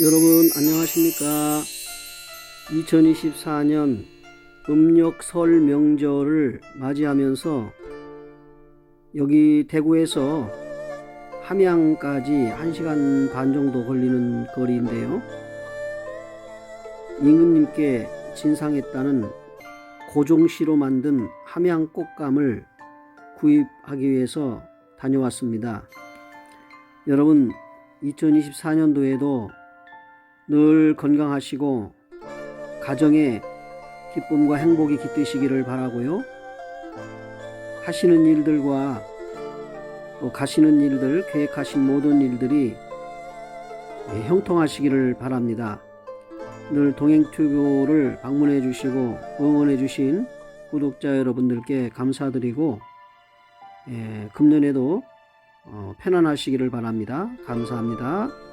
여러분 안녕하십니까? 2024년 음력 설 명절을 맞이하면서 여기 대구에서 함양까지 1시간 반 정도 걸리는 거리인데요. 임금님께 진상했다는 고종시로 만든 함양 꽃감을 구입하기 위해서 다녀왔습니다. 여러분 2024년도에도 늘 건강하시고 가정에 기쁨과 행복이 깃드시기를 바라고요. 하시는 일들과 또 가시는 일들, 계획하신 모든 일들이 예, 형통하시기를 바랍니다. 늘 동행튜브를 방문해 주시고 응원해 주신 구독자 여러분들께 감사드리고 예, 금년에도 어, 편안하시기를 바랍니다. 감사합니다.